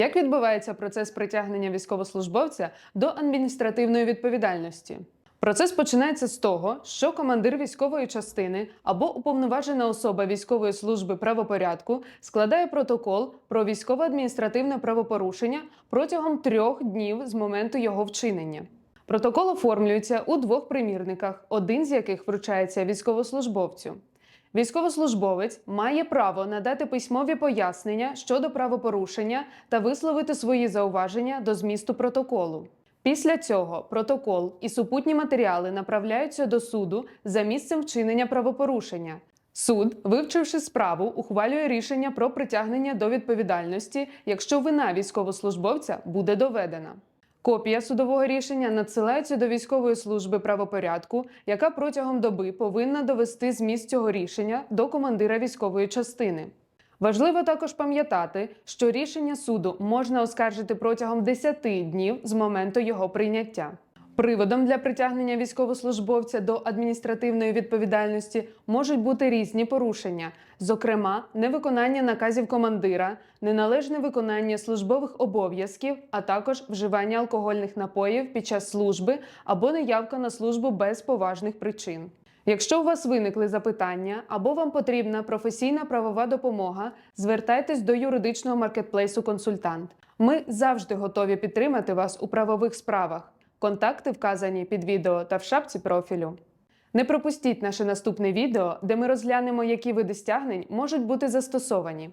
Як відбувається процес притягнення військовослужбовця до адміністративної відповідальності? Процес починається з того, що командир військової частини або уповноважена особа військової служби правопорядку складає протокол про військово-адміністративне правопорушення протягом трьох днів з моменту його вчинення. Протокол оформлюється у двох примірниках, один з яких вручається військовослужбовцю. Військовослужбовець має право надати письмові пояснення щодо правопорушення та висловити свої зауваження до змісту протоколу. Після цього протокол і супутні матеріали направляються до суду за місцем вчинення правопорушення. Суд, вивчивши справу, ухвалює рішення про притягнення до відповідальності, якщо вина військовослужбовця буде доведена. Копія судового рішення надсилається до військової служби правопорядку, яка протягом доби повинна довести зміст цього рішення до командира військової частини. Важливо також пам'ятати, що рішення суду можна оскаржити протягом 10 днів з моменту його прийняття. Приводом для притягнення військовослужбовця до адміністративної відповідальності можуть бути різні порушення, зокрема, невиконання наказів командира, неналежне виконання службових обов'язків, а також вживання алкогольних напоїв під час служби або неявка на службу без поважних причин. Якщо у вас виникли запитання або вам потрібна професійна правова допомога, звертайтесь до юридичного маркетплейсу Консультант. Ми завжди готові підтримати вас у правових справах. Контакти вказані під відео та в шапці профілю. Не пропустіть наше наступне відео, де ми розглянемо, які види стягнень можуть бути застосовані.